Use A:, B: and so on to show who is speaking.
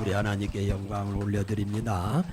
A: 우리 하나님께 영광을 올려드립니다.